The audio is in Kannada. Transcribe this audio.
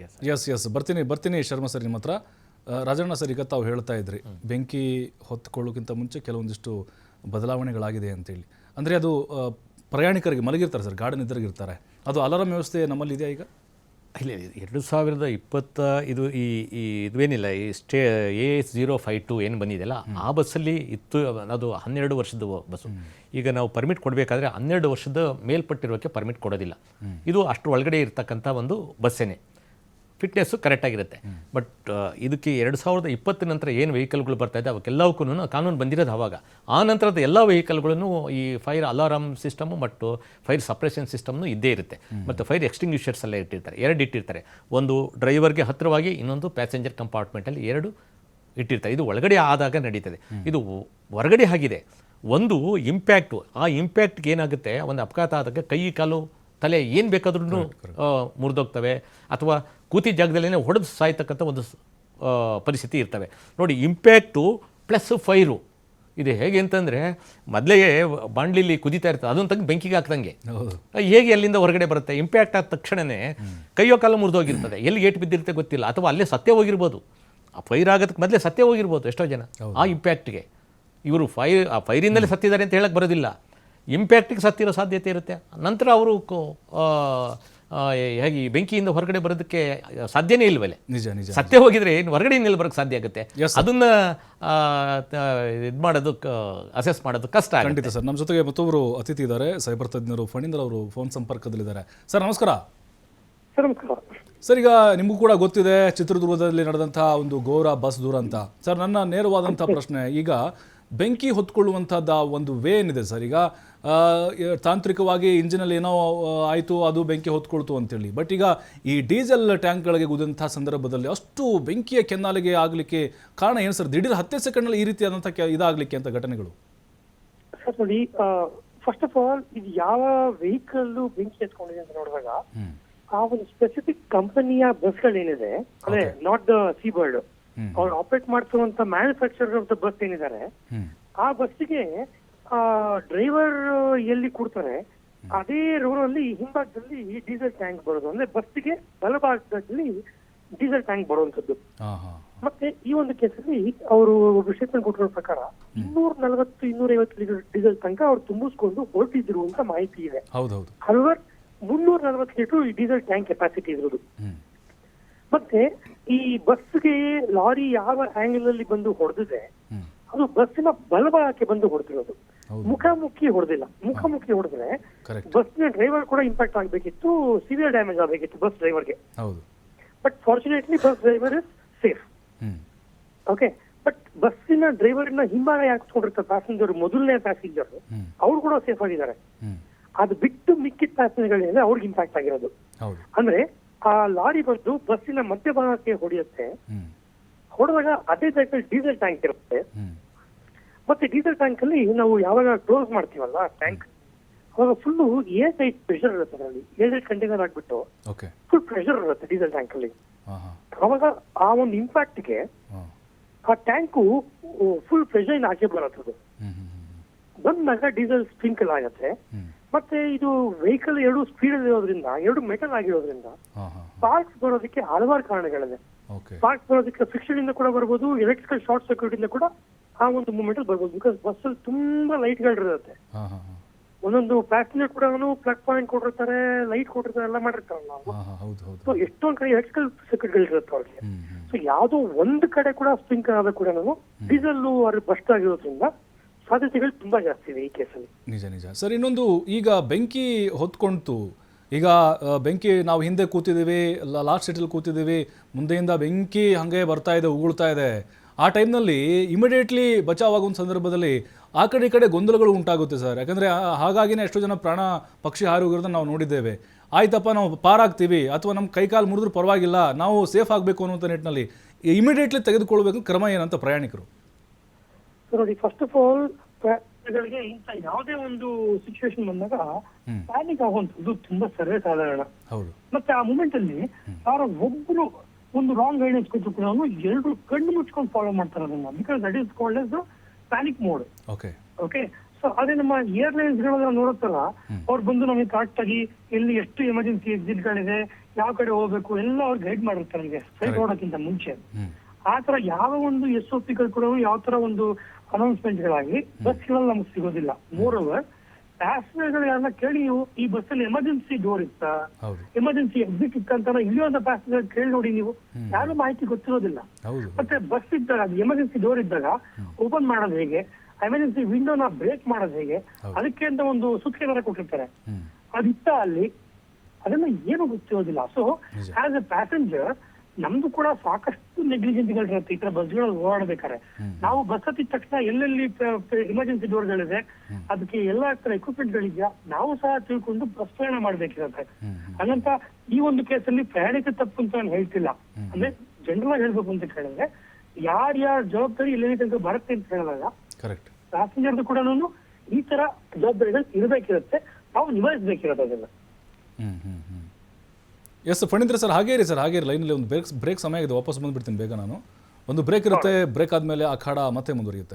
ವ್ಯತ್ಯಾಸ ಎಸ್ ಎಸ್ ಬರ್ತೀನಿ ಬರ್ತೀನಿ ಶರ್ಮಾ ಸರ್ ನಿಮ್ಮ ಹತ್ರ. ರಾಜಣ್ಣ ಸರ್ ಈಗ ತಾವು ಹೇಳ್ತಾ ಇದ್ರಿ ಬೆಂಕಿ ಹೊತ್ಕೊಳ್ಳೋಕ್ಕಿಂತ ಮುಂಚೆ ಕೆಲವೊಂದಿಷ್ಟು ಬದಲಾವಣೆಗಳಾಗಿದೆ ಅಂತೇಳಿ. ಅಂದರೆ ಅದು ಪ್ರಯಾಣಿಕರಿಗೆ ಮಲಗಿರ್ತಾರೆ ಸರ್ ಗಾರ್ಡನ್ ಇದ್ರಿಗಿರ್ತಾರೆ ಅದು ಅಲಾರಾಮ್ ವ್ಯವಸ್ಥೆ ನಮ್ಮಲ್ಲಿ ಇದೆಯಾ ಈಗ? ಇಲ್ಲ ಎರಡು ಸಾವಿರದ ಇಪ್ಪತ್ತ ಇದು ಈ ಈ ಇದೇನಿಲ್ಲ ಈ stay A S zero five two ಏನು ಬಂದಿದೆಯಲ್ಲ ಆ ಬಸ್ಸಲ್ಲಿ ಇತ್ತು ಅದು ಹನ್ನೆರಡು ವರ್ಷದ ಬಸ್ಸು. ಈಗ ನಾವು ಪರ್ಮಿಟ್ ಕೊಡಬೇಕಾದ್ರೆ ಹನ್ನೆರಡು ವರ್ಷದ ಮೇಲ್ಪಟ್ಟಿರೋಕ್ಕೆ ಪರ್ಮಿಟ್ ಕೊಡೋದಿಲ್ಲ. ಇದು ಅಷ್ಟರ ಒಳಗಡೆ ಇರ್ತಕ್ಕಂಥ ಒಂದು ಬಸ್ಸೇನೆ. ಫಿಟ್ನೆಸ್ಸು ಕರೆಕ್ಟಾಗಿರುತ್ತೆ ಬಟ್ ಇದಕ್ಕೆ ಎರಡು ಸಾವಿರದ ಇಪ್ಪತ್ತು ನಂತರ ಏನು ವೆಹಿಕಲ್ಗಳು ಬರ್ತಾ ಇದೆ ಅವಕ್ಕೆಲ್ಲವಕ್ಕೂ ಕಾನೂನು ಬಂದಿರೋದು ಆವಾಗ ಆ ನಂತರದ ಎಲ್ಲ ವೆಹಿಕಲ್ಗಳನ್ನು ಈ ಫೈರ್ ಅಲಾರಾಮ್ ಸಿಸ್ಟಮು ಮತ್ತು ಫೈರ್ ಸಪ್ರೇಷನ್ ಸಿಸ್ಟಮ್ನು ಇದ್ದೇ ಇರುತ್ತೆ. ಮತ್ತು ಫೈರ್ ಎಕ್ಸ್ಟಿಂಗ್ವಿಷರ್ಸ್ ಎಲ್ಲ ಇಟ್ಟಿರ್ತಾರೆ. ಎರಡು ಇಟ್ಟಿರ್ತಾರೆ. ಒಂದು ಡ್ರೈವರ್ಗೆ ಹತ್ತಿರವಾಗಿ, ಇನ್ನೊಂದು ಪ್ಯಾಸೆಂಜರ್ ಕಂಪಾರ್ಟ್ಮೆಂಟಲ್ಲಿ ಎರಡು ಇಟ್ಟಿರ್ತಾರೆ. ಇದು ಒಳಗಡೆ ಆದಾಗ ನಡೀತದೆ. ಇದು ಹೊರಗಡೆ ಆಗಿದೆ. ಒಂದು ಇಂಪ್ಯಾಕ್ಟು ಆ ಇಂಪ್ಯಾಕ್ಟ್ಗೆ ಏನಾಗುತ್ತೆ? ಒಂದು ಅಪಘಾತ ಆದಾಗ ಕೈ, ಕಾಲು ತಲೆ ಏನು ಬೇಕಾದ್ರೂ ಮುರಿದೋಗ್ತವೆ. ಅಥವಾ ಕೂತಿ ಜಾಗದಲ್ಲೇ ಹೊಡೆದು ಸಾಯ್ತಕ್ಕಂಥ ಒಂದು ಪರಿಸ್ಥಿತಿ ಇರ್ತವೆ. ನೋಡಿ ಇಂಪ್ಯಾಕ್ಟು ಪ್ಲಸ್ ಫೈರು ಇದು ಹೇಗೆ ಅಂತಂದರೆ ಮೊದಲೇ ಬಾಂಡ್ಲಿಲಿ ಕುದಿತಾ ಇರ್ತದೆ. ಅದನ್ನು ತೆಗೆದು ಬೆಂಕಿಗೆ ಹಾಕ್ದಂಗೆ. ಹೇಗೆ ಅಲ್ಲಿಂದ ಹೊರಗಡೆ ಬರುತ್ತೆ? ಇಂಪ್ಯಾಕ್ಟ್ ಆದ ತಕ್ಷಣವೇ ಕೈಯೋ ಕಾಲು ಮುರಿದೋಗಿರ್ತದೆ. ಎಲ್ಲಿ ಏಟು ಬಿದ್ದಿರುತ್ತೆ ಗೊತ್ತಿಲ್ಲ. ಅಥವಾ ಅಲ್ಲೇ ಸತ್ಯ ಹೋಗಿರ್ಬೋದು. ಆ ಫೈರ್ ಆಗೋದಕ್ಕೆ ಮೊದಲೇ ಸತ್ಯ ಹೋಗಿರ್ಬೋದು ಎಷ್ಟೋ ಜನ. ಆ ಇಂಪ್ಯಾಕ್ಟ್ಗೆ ಇವರು ಫೈರ್ ಆ ಫೈರಿಂದಲೇ ಸತ್ತಿದ್ದಾರೆ ಅಂತ ಹೇಳಕ್ಕೆ ಬರೋದಿಲ್ಲ. ಇಂಪ್ಯಾಕ್ಟಿಗೆ ಸತ್ತಿರೋ ಸಾಧ್ಯತೆ ಇರುತ್ತೆ. ನಂತರ ಅವರು ಹೇಗೆ ಈ ಬೆಂಕಿಯಿಂದ ಹೊರಗಡೆ ಬರೋದಕ್ಕೆ ಸಾಧ್ಯನೇ ಇಲ್ವಲ್ಲ ನಿಜ ನಿಜ ಸತ್ಯ ಹೋಗಿದ್ರೆ ಏನು? ಹೊರಗಡೆ ಇನ್ನೆಲ್ಲಿ ಬರೋಕ್ಕೆ ಸಾಧ್ಯ ಆಗುತ್ತೆ. ಅದನ್ನ ಇದು ಮಾಡೋದಕ್ಕೆ ಅಸೆಸ್ ಮಾಡೋದು ಕಷ್ಟ ಖಂಡಿತ ಸರ್ ನಮ್ಮ ಜೊತೆಗೆ ಮತ್ತೊಬ್ಬರು ಅತಿಥಿ ಇದ್ದಾರೆ. ಸೈಬರ್ ತಜ್ಞರು ಫಣೀಂದ್ರ ಅವರು ಫೋನ್ ಸಂಪರ್ಕದಲ್ಲಿದ್ದಾರೆ. ಸರ್ ನಮಸ್ಕಾರ. ಸರ್ ನಮಸ್ಕಾರ. ಸರ್ ಈಗ ನಿಮಗೂ ಕೂಡ ಗೊತ್ತಿದೆ ಚಿತ್ರದುರ್ಗದಲ್ಲಿ ನಡೆದಂತಹ ಒಂದು ಗೌರ ಬಸ್ ದುರಂತ. ಸರ್ ನನ್ನ ನೇರವಾದಂತಹ ಪ್ರಶ್ನೆ ಈಗ ಬೆಂಕಿ ಹೊತ್ಕೊಳ್ಳುವಂಥದ್ದು ಒಂದು ವೇ ಏನಿದೆ ಸರ್ ಈಗ ತಾಂತ್ರಿಕವಾಗಿ ಇಂಜಿನಲ್ಲಿ ಏನೋ ಆಯಿತು ಅದು ಬೆಂಕಿ ಹೊತ್ಕೊಳ್ತು ಅಂತೇಳಿ. ಬಟ್ ಈಗ ಈ ಡೀಸೆಲ್ ಟ್ಯಾಂಕ್ಗಳಿಗೆ ಗುದಂತಹ ಸಂದರ್ಭದಲ್ಲಿ ಅಷ್ಟು ಬೆಂಕಿಯ ಕೆನ್ನಾಲಿಗೆ ಆಗಲಿಕ್ಕೆ ಕಾರಣ ಏನು ಸರ್? ದಿಢೀರ್ ಹತ್ತೇ ಸೆಕೆಂಡ್ನಲ್ಲಿ ಈ ರೀತಿಯಾದಂಥ ಇದಾಗಲಿಕ್ಕೆ ಅಂತ ಘಟನೆಗಳು. ಸರ್ ನೋಡಿ ಫಸ್ಟ್ ಆಫ್ ಆಲ್ ಇದು ಯಾವ ವೆಹಿಕಲ್ ಬೆಂಕಿ ಎತ್ಕೊಂಡಿದೆ ಅಂತ ನೋಡಿದಾಗ ಆ ಒಂದು ಸ್ಪೆಸಿಫಿಕ್ ಕಂಪನಿಯ ಬಸ್ಗಳೇನಿದೆ ಅಂದ್ರೆ ನಾಟ್ ದ ಸಿ ಬರ್ಡ್ ಅವ್ರು ಆಪರೇಟ್ ಮಾಡ್ತಿರುವಂತ ಮ್ಯಾನುಫ್ಯಾಕ್ಚರ್ ಆಫ್ ದ ಬಸ್ ಏನಿದ್ದಾರೆ ಆ ಬಸ್ಸಿಗೆ ಡ್ರೈವರ್ ಎಲ್ಲಿ ಕೊಡ್ತಾರೆ ಅದೇ ರೋಡ್ ಅಲ್ಲಿ ಹಿಂಭಾಗದಲ್ಲಿ ಡೀಸೆಲ್ ಟ್ಯಾಂಕ್ ಬರೋದು. ಅಂದ್ರೆ ಬಸ್ಗೆ ಬಲಭಾಗದಲ್ಲಿ ಡೀಸೆಲ್ ಟ್ಯಾಂಕ್ ಬರುವಂತದ್ದು ಮತ್ತೆ ಈ ಒಂದು ಕೇಸಲ್ಲಿ ಅವರು ಸ್ಟೇಟ್ಮೆಂಟ್ ಕೊಟ್ಟಿರೋ ಪ್ರಕಾರ ಇನ್ನೂರ ನಲವತ್ತು ಇನ್ನೂರ ಐವತ್ತು ಲೀಟರ್ ಡೀಸೆಲ್ ತನಕ ಅವ್ರು ತುಂಬಿಸ್ಕೊಂಡು ಹೊರಟಿದ್ರು ಅಂತ ಮಾಹಿತಿ ಇದೆ. ಹಲವರ್ ಮುನ್ನೂರ ನಲವತ್ತು ಲೀಟರ್ ಈ ಡೀಸೆಲ್ ಟ್ಯಾಂಕ್ ಕೆಪಾಸಿಟಿ ಇರೋದು ಮತ್ತೆ ಈ ಬಸ್ಗೆ ಲಾರಿ ಯಾವ ಆಂಗಲ್ ಅಲ್ಲಿ ಬಂದು ಹೊಡೆದಿದೆ ಅದು ಬಸ್ಸಿನ ಬಲಭಾಗಕ್ಕೆ ಬಂದು ಹೊಡೆದಿರೋದು. ಮುಖಾಮುಖಿ ಹೊಡೆದಿಲ್ಲ. ಮುಖಾಮುಖಿ ಹೊಡೆದ್ರೆ ಬಸ್ನ ಡ್ರೈವರ್ ಕೂಡ ಇಂಪ್ಯಾಕ್ಟ್ ಆಗಬೇಕಿತ್ತು ಸಿವಿಯರ್ ಡ್ಯಾಮೇಜ್ ಆಗಬೇಕಿತ್ತು ಬಸ್ ಡ್ರೈವರ್ಗೆ but fortunately bus driver is safe okay but ಬಸ್ಸಿನ ಡ್ರೈವರ್ನ ಹಿಂಭಾಗ ಯಾಕೆ ಕೊಟ್ಟಿರ್ತಾರೆ ಪ್ಯಾಸೆಂಜರ್ ಮೊದಲನೇ ಪ್ಯಾಸೆಂಜರ್ ಅವ್ರು ಕೂಡ ಸೇಫ್ ಆಗಿದ್ದಾರೆ. ಅದು ಬಿಟ್ಟು ಮಿಕ್ಕಿದ ಪ್ಯಾಸೆಂಜರ್ಗಳಿಂದ ಅವ್ರಿಗೆ ಇಂಪ್ಯಾಕ್ಟ್ ಆಗಿರೋದು. ಅಂದ್ರೆ ಆ ಲಾರಿ ಬಂದು ಬಸ್ಸಿನ ಮಧ್ಯಭಾಗಕ್ಕೆ ಹೊಡೆಯುತ್ತೆ. ಹೊಡೆದಾಗ ಅದೇ ಟೈಪ್ ಡೀಸೆಲ್ ಟ್ಯಾಂಕ್ ಇರುತ್ತೆ. ಮತ್ತೆ ಡೀಸೆಲ್ ಟ್ಯಾಂಕ್ ಅಲ್ಲಿ ನಾವು ಯಾವಾಗ ಕ್ಲೋಸ್ ಮಾಡ್ತೀವಲ್ಲ ಟ್ಯಾಂಕ್ ಅವಾಗ ಫುಲ್ಲು ಏರ್ ಟೈಟ್ ಪ್ರೆಷರ್ ಇರುತ್ತೆ ಅದರಲ್ಲಿ. ಏರ್ ಟೈಟ್ ಕಂಟೈನರ್ ಆಗ್ಬಿಟ್ಟು ಫುಲ್ ಪ್ರೆಷರ್ ಇರುತ್ತೆ ಡೀಸೆಲ್ ಟ್ಯಾಂಕ್ ಅಲ್ಲಿ. ಅವಾಗ ಆ ಒಂದು ಇಂಪ್ಯಾಕ್ಟ್ಗೆ ಹಾಂ. ಆ ಟ್ಯಾಂಕು ಫುಲ್ ಪ್ರೆಷರ್ ಆಚೆ ಬರುತ್ತದೆ ಬಂದಾಗ ಡೀಸೆಲ್ ಸ್ಪ್ರಿಂಕಲ್ ಆಗುತ್ತೆ. ಮತ್ತೆ ಇದು ವೆಹಿಕಲ್ ಎರಡು ಸ್ಪೀಡ್ ಇರೋದ್ರಿಂದ ಎರಡು ಮೆಟಲ್ ಆಗಿರೋದ್ರಿಂದ ಸ್ಪಾರ್ಕ್ಸ್ ಬರೋದಕ್ಕೆ ಹಲವಾರು ಕಾರಣಗಳಿದೆ ಸ್ಪಾರ್ಕ್ಸ್ ಬರೋದಕ್ಕೆ ಫ್ರಿಕ್ಷನ್ ಇಂದ ಕೂಡ ಬರ್ಬೋದು ಎಲೆಕ್ಟ್ರಿಕಲ್ ಶಾರ್ಟ್ ಸರ್ಕ್ಯೂಟ್ ಇಂದ ಕೂಡ ಆ ಒಂದು ಮೂಮೆಂಟ್ ಅಲ್ಲಿ ಬರ್ಬೋದು. ಬಿಕಾಸ್ ಬಸ್ ಅಲ್ಲಿ ತುಂಬಾ ಲೈಟ್ ಗಳಿರುತ್ತೆ ಒಂದೊಂದು ಪ್ಯಾಸೆಂಜರ್ ಕೂಡ ಪ್ಲಗ್ ಪಾಯಿಂಟ್ ಕೊಟ್ಟಿರ್ತಾರೆ ಲೈಟ್ ಕೊಟ್ಟಿರ್ತಾರೆ ಎಲ್ಲ ಮಾಡಿರ್ತಾರಲ್ಲ ಸೊ ಎಷ್ಟೊಂದ್ ಕಡೆ ಎಲೆಕ್ಟ್ರಿಕಲ್ ಸರ್ಕ್ಯೂಟ್ ಗಳಿರುತ್ತೆ ಅವ್ರಿಗೆ. ಸೊ ಯಾವ್ದೋ ಒಂದ್ ಕಡೆ ಕೂಡ ಸ್ಪ್ರಿಂಕ್ ಆದ ಕೂಡ ನಾವು ಡೀಸೆಲ್ ಅವ್ರ ಬಸ್ಟ್ ಆಗಿರೋದ್ರಿಂದ ಸಾಧ್ಯತೆಗಳು ತುಂಬಾ ಜಾಸ್ತಿ ಇದೆ ಈ ಕೇಸಲ್ಲಿ ನಿಜ ನಿಜ. ಸರ್ ಇನ್ನೊಂದು ಈಗ ಬೆಂಕಿ ಹೊತ್ಕೊಂಡ್ತು ಈಗ ಬೆಂಕಿ ನಾವು ಹಿಂದೆ ಕೂತಿದ್ದೀವಿ ಲಾಸ್ಟ್ ಸೀಟಲ್ಲಿ ಕೂತಿದ್ದೀವಿ ಮುಂದೆಯಿಂದ ಬೆಂಕಿ ಹಂಗೆ ಬರ್ತಾ ಇದೆ ಉಗುಳ್ತಾ ಇದೆ. ಆ ಟೈಮ್ನಲ್ಲಿ ಇಮಿಡಿಯೇಟ್ಲಿ ಬಚಾವಾಗುವ ಸಂದರ್ಭದಲ್ಲಿ ಆ ಕಡೆ ಈ ಕಡೆ ಗೊಂದಲಗಳು ಉಂಟಾಗುತ್ತೆ ಸರ್. ಯಾಕಂದರೆ ಹಾಗಾಗಿನೇ ಎಷ್ಟೋ ಜನ ಪ್ರಾಣ ಪಕ್ಷಿ ಹಾರಿ ಹೋಗಿರೋದನ್ನ ನಾವು ನೋಡಿದ್ದೇವೆ. ಆಯ್ತಪ್ಪ ನಾವು ಪಾರಾಗ್ತೀವಿ ಅಥವಾ ನಮ್ಮ ಕೈಕಾಲು ಮುರಿದ್ರೂ ಪರವಾಗಿಲ್ಲ ನಾವು ಸೇಫ್ ಆಗಬೇಕು ಅನ್ನುವಂಥ ನಿಟ್ಟಿನಲ್ಲಿ ಇಮಿಡಿಯೇಟ್ಲಿ ತೆಗೆದುಕೊಳ್ಬೇಕು ಕ್ರಮ ಏನಂತ ಪ್ರಯಾಣಿಕರು? ನೋಡಿ ಫಸ್ಟ್ ಆಫ್ ಆಲ್ ಪ್ರಯಾಣಿಕರಿಗೆ ಇಂಥ ಯಾವುದೇ ಒಂದು ಸಿಚುವೇಶನ್ ಬಂದಾಗ. ಪ್ಯಾನಿಕ್ ಆಗುವಂಥದ್ದು ತುಂಬಾ ಸರ್ವೇ ಸಾಧಾರಣ. ಹೌದು. ಮತ್ತೆ ಆ ಮೂಮೆಂಟ್ ಅಲ್ಲಿ ಒಬ್ಬರು ಒಬ್ರು ಒಂದು ರಾಂಗ್ ಗೈಡೆನ್ಸ್ ಕೊಟ್ಟರು ಕೂಡ ಎರಡು ಕಣ್ಣು ಮುಚ್ಕೊಂಡು ಫಾಲೋ ಮಾಡ್ತಾರೆ ಅದನ್ನ. Because that is called as panic mode okay okay so ಅದೇ ನಮ್ಮ ಏರ್ಲೈನ್ಸ್ ಗಳೆಲ್ಲ ನೋಡುತ್ತಲ್ಲ ಅವ್ರು ಬಂದು ನಮಗೆ ಕರೆಕ್ಟ್ ಆಗಿ ಎಲ್ಲಿ ಎಷ್ಟು ಎಮರ್ಜೆನ್ಸಿ ಎಕ್ಸಿಟ್ ಗಳಿದೆ ಯಾವ ಕಡೆ ಹೋಗ್ಬೇಕು ಎಲ್ಲ ಅವ್ರು ಗೈಡ್ ಮಾಡಿರ್ತಾರೆ ನಮಗೆ ಫ್ಲೈಟ್ ನೋಡೋಕ್ಕಿಂತ ಮುಂಚೆ. ಆ ತರ ಯಾವ ಒಂದು ಎಸ್ ಒ ಪಿಗಳು ಕೂಡ ಯಾವ ತರ ಒಂದು ಅನೌನ್ಸ್ಮೆಂಟ್ ಗಳಾಗಿ ಬಸ್ಗಳಲ್ಲಿ ನಮ್ಗೆ ಸಿಗೋದಿಲ್ಲ. ಮೋರ್ ಓವರ್ ಪ್ಯಾಸೆಂಜರ್ಗಳು ಯಾರನ್ನ ಕೇಳಿ ನೀವು ಈ ಬಸ್ಸಲ್ಲಿ ಎಮರ್ಜೆನ್ಸಿ ಡೋರ್ ಇತ್ತಾ? ಎಮರ್ಜೆನ್ಸಿ ಎಕ್ಸಿಟ್ ಇತ್ತಂತ ಇಲ್ಲಿಯೊಂದು ಪ್ಯಾಸೆಂಜರ್ ಕೇಳಿ ನೋಡಿ ನೀವು. ಯಾರು ಮಾಹಿತಿ ಗೊತ್ತಿರೋದಿಲ್ಲ. ಮತ್ತೆ ಬಸ್ ಇದ್ದಾಗ ಅದು ಎಮರ್ಜೆನ್ಸಿ ಡೋರ್ ಇದ್ದಾಗ ಓಪನ್ ಮಾಡೋದು ಹೇಗೆ? ಎಮರ್ಜೆನ್ಸಿ ವಿಂಡೋನ ಬ್ರೇಕ್ ಮಾಡೋದು ಹೇಗೆ? ಅದಕ್ಕೆ ಅಂತ ಒಂದು ಸೂಚನೆ ಕೊಟ್ಟಿರ್ತಾರೆ. ಅದಿತ್ತ ಅಲ್ಲಿ ಅದನ್ನ ಏನು ಗೊತ್ತಿರೋದಿಲ್ಲ. ಸೊ ಆಸ್ ಎ ಪ್ಯಾಸೆಂಜರ್ ನಮ್ದು ಕೂಡ ಸಾಕಷ್ಟು ನೆಗ್ಲಿಜೆನ್ಸ್ಗಳು ಇರುತ್ತೆ ಈ ತರ ಬಸ್ಗಳಲ್ಲಿ ಓಡಾಡ್ಬೇಕಾರೆ ನಾವು ಬಸ್ ಹತ್ತಿದ ತಕ್ಷಣ ಎಲ್ಲೆಲ್ಲಿ ಎಮರ್ಜೆನ್ಸಿ ಡೋರ್ಗಳಿದೆ ಅದಕ್ಕೆ ಎಲ್ಲಾ ತರ ಎಕ್ವಿಪ್ಮೆಂಟ್ ಗಳಿದ್ಯಾ ನಾವು ಸಹ ತಿಳ್ಕೊಂಡು ಬಸ್ ಪ್ರಯಾಣ ಮಾಡ್ಬೇಕಿರತ್ತೆ ಹಾಗಂತ ಈ ಒಂದು ಕೇಸಲ್ಲಿ ಪ್ರಯಾಣಿಕ ತಪ್ಪು ಅಂತ ನಾನು ಹೇಳ್ತಿಲ್ಲ. ಅಂದ್ರೆ ಜನರಲ್ ಆಗಿ ಹೇಳ್ಬೇಕು ಅಂತ ಕೇಳಿದ್ರೆ ಯಾರ್ಯಾರ ಜವಾಬ್ದಾರಿ ಎಲ್ಲಿ ತನಕ ಬರುತ್ತೆ ಅಂತ ಹೇಳಿದಾಗ ಕರೆಕ್ಟ್ ಪ್ಯಾಸೆಂಜರ್ದು ಕೂಡ ಈ ತರ ಜವಾಬ್ದಾರಿಗಳು ಇರಬೇಕಿರುತ್ತೆ ನಾವು ನಿಭಾಯಿಸ್ಬೇಕಿರೋದು ಅದನ್ನ ಹ್ಮ್ ಹ್ಮ್ ಹ್ಮ್. ಎಸ್ ಫಣಿಂದ್ರ ಸರ್ ಹಾಗೇ ಇರಿ ಸರ್ ಹಾಗೇ ಇರಿ. ಲೈನಲ್ಲಿ ಒಂದು ಬ್ರೇಕ್ ಬ್ರೇಕ್ ಸಮಯ ಆಗಿದೆ. ವಾಪಸ್ ಬಂದುಬಿಡ್ತೀನಿ ಬೇಗ ನಾನು. ಒಂದು ಬ್ರೇಕ್ ಇರುತ್ತೆ ಬ್ರೇಕ್ ಆದಮೇಲೆ ಅಖಾಡ ಮತ್ತೆ ಮುಂದುವರಿಯುತ್ತೆ.